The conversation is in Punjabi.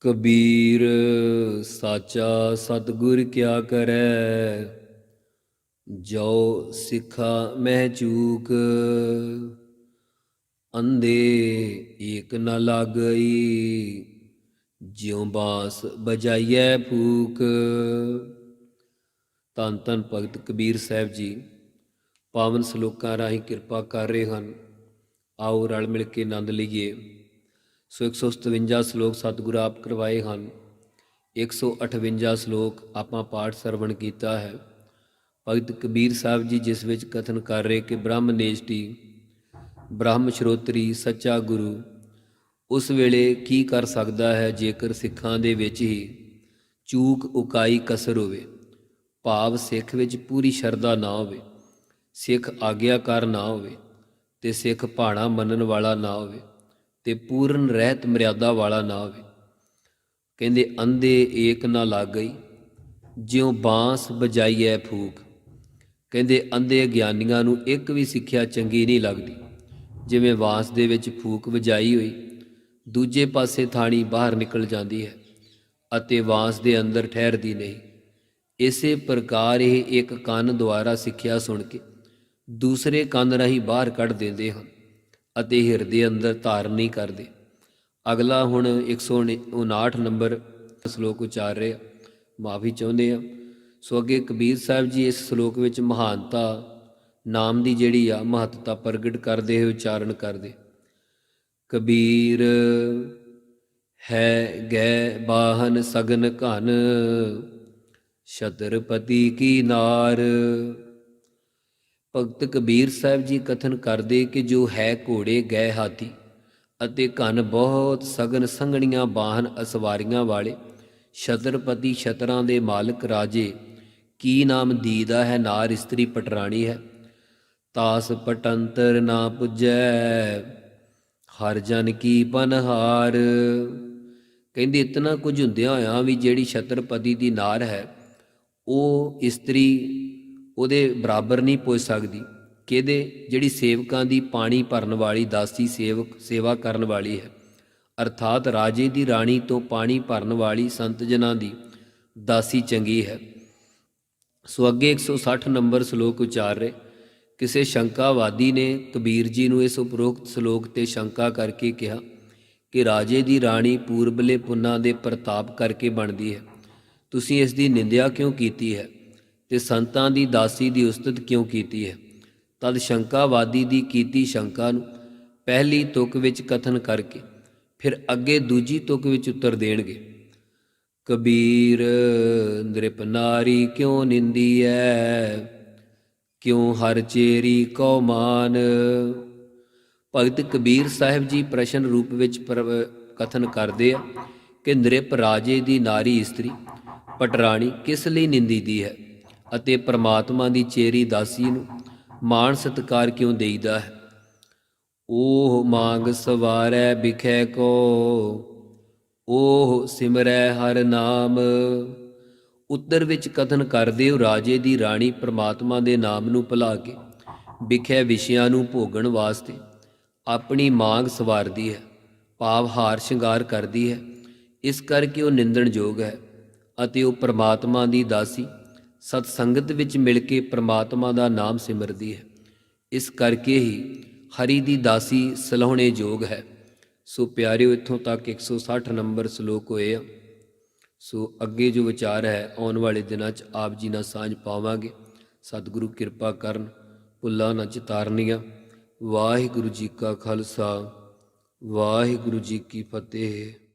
ਕਬੀਰ ਸਾਚਾ ਸਤਿਗੁਰ ਕਿਆ ਕਰੈ? ਜੋ ਸਿੱਖਾ ਮਹਿ ਚੂਕ, ਅੰਧੇ ਏਕ ਨ ਲਾਗਈ, ਜਿਉ ਬਾਸ ਬਜਾਈਐ ਫੂਕ। ਤਨ ਤਨ ਭਗਤ ਕਬੀਰ ਸਾਹਿਬ ਜੀ, ਪਾਵਨ ਸ਼ਲੋਕਾਂ ਰਾਹੀਂ ਕਿਰਪਾ ਕਰ ਰਹੇ ਹਨ। ਆਓ ਰਲ ਮਿਲ ਕੇ ਆਨੰਦ ਲਈਏ। ਸੋ 157 ਸ਼ਲੋਕ ਸਤਿਗੁਰ ਆਪ ਕਰਵਾਏ ਹਨ। 158 ਸ਼ਲੋਕ ਆਪਾਂ ਪਾਠ ਸਰਵਣ ਕੀਤਾ ਹੈ। ਭਗਤ ਕਬੀਰ ਸਾਹਿਬ ਜੀ ਜਿਸ ਵਿੱਚ ਕਥਨ ਕਰ ਰਹੇ ਕਿ ਬ੍ਰਹਮ ਨੇਸ਼ਟੀ, ਬ੍ਰਹਮ ਸ਼ਰੋਤਰੀ, ਸੱਚਾ ਗੁਰੂ, ਉਸ ਵੇਲੇ ਕੀ ਕਰ ਸਕਦਾ ਹੈ ਜੇਕਰ ਸਿੱਖਾਂ ਦੇ ਵਿੱਚ ਹੀ ਚੂਕ, ਉਕਾਈ, ਕਸਰ ਹੋਵੇ। ਭਾਵ ਸਿੱਖ ਵਿੱਚ ਪੂਰੀ ਸ਼ਰਧਾ ਨਾ ਹੋਵੇ। ਸਿੱਖ ਆਗਿਆਕਾਰ ਨਾ ਹੋਵੇ ਤੇ ਸਿੱਖ ਭਾਣਾ ਮੰਨਣ ਵਾਲਾ ਨਾ ਹੋਵੇ। ਤੇ ਪੂਰਨ ਰਹਿਤ ਮਰਿਆਦਾ ਵਾਲਾ ਨਾ ਹੋਵੇ। ਕਹਿੰਦੇ, ਅੰਧੇ ਏਕ ਨਾ ਲੱਗ ਗਈ, ਜਿਉ ਬਾਂਸ ਬਜਾਈਐ ਫੂਕ। ਕਹਿੰਦੇ, ਅੰਧੇ ਗਿਆਨੀਆਂ ਨੂੰ ਇੱਕ ਵੀ ਸਿੱਖਿਆ ਚੰਗੀ ਨਹੀਂ ਲੱਗਦੀ। ਜਿਵੇਂ ਬਾਂਸ ਦੇ ਵਿੱਚ ਫੂਕ ਵਜਾਈ ਹੋਈ, ਦੂਜੇ ਪਾਸੇ ਥਾਣੀ ਬਾਹਰ ਨਿਕਲ ਜਾਂਦੀ ਹੈ ਅਤੇ ਬਾਂਸ ਦੇ ਅੰਦਰ ਠਹਿਰਦੀ ਨਹੀਂ। ਇਸੇ ਪ੍ਰਕਾਰ ਇਹ ਇੱਕ ਕੰਨ ਦੁਆਰਾ ਸਿੱਖਿਆ ਸੁਣ ਕੇ ਦੂਸਰੇ ਕੰਨ ਰਾਹੀਂ ਬਾਹਰ ਕੱਢ ਦਿੰਦੇ ਹਨ। ਅਤੇ ਹਿਰਦੇ ਅੰਦਰ ਧਾਰਨ ਨਹੀਂ ਕਰਦੇ। ਅਗਲਾ ਹੁਣ 159 ਨੰਬਰ ਸ਼ਲੋਕ ਉਚਾਰ ਰਿਹਾ। ਮਾਫੀ ਚਾਹੁੰਦੇ ਆ। ਸੋ ਅੱਗੇ ਕਬੀਰ ਸਾਹਿਬ ਜੀ ਇਸ ਸ਼ਲੋਕ ਵਿੱਚ ਮਹਾਨਤਾ ਨਾਮ ਦੀ ਜਿਹੜੀ ਆ ਮਹੱਤਤਾ ਪ੍ਰਗਟ ਕਰਦੇ ਹੋਏ ਉਚਾਰਨ ਕਰਦੇ। ਕਬੀਰ ਹੈ ਗੈ ਬਾਹਨ ਸਗਨ ਘਨ, ਛਤਰਪਤੀ ਕੀ ਨਾਰ ਭਗਤ ਕਬੀਰ ਸਾਹਿਬ ਜੀ ਕਥਨ ਕਰਦੇ ਕਿ ਜੋ ਹੈ ਘੋੜੇ ਗਏ ਹਾਥੀ ਅਤੇ ਘਨ ਬਹੁਤ ਸਗਨ ਸੰਗਣੀਆਂ ਬਾਹਨ ਅਸਵਾਰੀਆਂ ਵਾਲੇ, ਛਤਰਪਤੀ ਛਤਰਾਂ ਦੇ ਮਾਲਕ ਰਾਜੇ, ਕੀ ਨਾਮ ਦੀਦਾ ਹੈ ਨਾਰ ਇਸਤਰੀ ਪਟਰਾਣੀ ਹੈ। ਤਾਸ ਪਟੰਤਰ ਨਾ ਪੁੱਜੈ, ਹਰ ਜਨ ਕੀ ਪਨਹਾਰ। ਕਹਿੰਦੇ ਇਤਨਾ ਕੁਝ ਹੁੰਦਿਆਂ ਹੋਇਆ ਵੀ ਜਿਹੜੀ ਛਤਰਪਤੀ ਦੀ ਨਾਰ ਹੈ, ਉਹ ਇਸਤਰੀ ਉਹਦੇ ਬਰਾਬਰ ਨਹੀਂ ਪੁੱਜ ਸਕਦੀ। ਕਿਹਦੇ? ਜਿਹੜੀ ਸੇਵਕਾਂ ਦੀ ਪਾਣੀ ਭਰਨ ਵਾਲੀ ਦਾਸੀ ਸੇਵਕ ਸੇਵਾ ਕਰਨ ਵਾਲੀ ਹੈ। ਅਰਥਾਤ ਰਾਜੇ ਦੀ ਰਾਣੀ ਤੋਂ ਪਾਣੀ ਭਰਨ ਵਾਲੀ ਸੰਤ ਜਨਾਂ ਦੀ ਦਾਸੀ ਚੰਗੀ ਹੈ। ਸੋ ਅੱਗੇ 160 ਨੰਬਰ ਸ਼ਲੋਕ ਉਚਾਰ ਰਹੇ। ਕਿਸੇ ਸ਼ੰਕਾਵਾਦੀ ਨੇ ਕਬੀਰ ਜੀ ਨੂੰ ਇਸ ਉਪਰੋਕਤ ਸ਼ਲੋਕ ਤੇ ਸ਼ੰਕਾ ਕਰਕੇ ਕਿਹਾ ਕਿ ਰਾਜੇ ਦੀ ਰਾਣੀ ਪੂਰਬਲੇ ਪੁੰਨਾਂ ਦੇ ਪ੍ਰਤਾਪ ਕਰਕੇ ਬਣਦੀ ਹੈ। ਤੁਸੀਂ ਇਸ ਦੀ ਨਿੰਦਿਆ ਕਿਉਂ ਕੀਤੀ ਹੈ? ਤੇ ਸੰਤਾਂ ਦੀ ਦਾਸੀ ਦੀ ਉਸਤਤ ਕਿਉਂ ਕੀਤੀ ਹੈ? ਤਦ ਸ਼ੰਕਾਵਾਦੀ ਦੀ ਕੀਤੀ ਸ਼ੰਕਾ ਨੂੰ ਪਹਿਲੀ ਤੁਕ ਵਿੱਚ ਕਥਨ ਕਰਕੇ, ਫਿਰ ਅੱਗੇ ਦੂਜੀ ਤੁਕ ਵਿੱਚ ਉੱਤਰ ਦੇਣਗੇ। ਕਬੀਰ ਨ੍ਰਿਪ ਨਾਰੀ ਕਿਉਂ ਨਿੰਦੀ ਨਿੰਦੀਐ ਕਿਉਂ ਹਰ ਚੇਰੀ ਕਉ ਮਾਨ ਭਗਤ ਕਬੀਰ ਸਾਹਿਬ ਜੀ ਪ੍ਰਸ਼ਨ ਰੂਪ ਵਿੱਚ ਪਰ- ਕਥਨ ਕਰਦੇ ਆ ਕਿ ਨ੍ਰਿਪ ਰਾਜੇ ਦੀ ਨਾਰੀ ਇਸਤਰੀ, ਪਟਰਾਣੀ ਕਿਸ ਲਈ ਨਿੰਦੀ ਦੀ ਹੈ? ਅਤੇ ਪ੍ਰਮਾਤਮਾ ਦੀ ਚੇਰੀ ਦਾਸੀ ਨੂੰ ਮਾਣ ਸਤਕਾਰ ਕਿਉਂ ਦੇਈਦਾ ਹੈ? ਓਹ ਮੰਗ ਸਵਾਰੈ ਬਿਖੈ ਕੋ, ਓਹ ਸਿਮਰੈ ਹਰ ਨਾਮ। ਉੱਤਰ ਵਿੱਚ ਕਥਨ ਕਰਦੇ ਹੋ ਰਾਜੇ ਦੀ ਰਾਣੀ ਪ੍ਰਮਾਤਮਾ ਦੇ ਨਾਮ ਨੂੰ ਭੁਲਾ ਕੇ ਵਿਖੇ ਵਿਸ਼ਿਆਂ ਨੂੰ ਭੋਗਣ ਵਾਸਤੇ ਆਪਣੀ ਮਾਂਗ ਸਵਾਰਦੀ ਹੈ, ਭਾਵ ਹਾਰ ਸ਼ਿੰਗਾਰ ਕਰਦੀ ਹੈ। ਇਸ ਕਰਕੇ ਉਹ ਨਿੰਦਣਯੋਗ ਹੈ ਅਤੇ ਉਹ ਪ੍ਰਮਾਤਮਾ ਦੀ ਦਾਸੀ ਸਤ ਸੰਗਤ ਵਿੱਚ ਮਿਲ ਕੇ ਪ੍ਰਮਾਤਮਾ ਦਾ ਨਾਮ ਸਿਮਰਦੀ ਹੈ। ਇਸ ਕਰਕੇ ਹੀ ਹਰੀ ਦੀ ਦਾਸੀ ਸਲਾਹਣੇ ਯੋਗ ਹੈ। ਸੋ ਪਿਆਰਿਓ, ਇੱਥੋਂ ਤੱਕ 160 ਨੰਬਰ ਸ਼ਲੋਕ ਹੋਏ ਆ। ਸੋ ਅੱਗੇ ਜੋ ਵਿਚਾਰ ਹੈ, ਆਉਣ ਵਾਲੇ ਦਿਨਾਂ 'ਚ ਆਪ ਜੀ ਨਾਲ ਸਾਂਝ ਪਾਵਾਂਗੇ। ਸਤਿਗੁਰੂ ਕਿਰਪਾ ਕਰਨ, ਭੁੱਲਾਂ ਨਾ ਚਿਤਾਰਨੀਆਂ। ਵਾਹਿਗੁਰੂ ਜੀ ਕਾ ਖਾਲਸਾ, ਵਾਹਿਗੁਰੂ ਜੀ ਕੀ ਫਤਿਹ।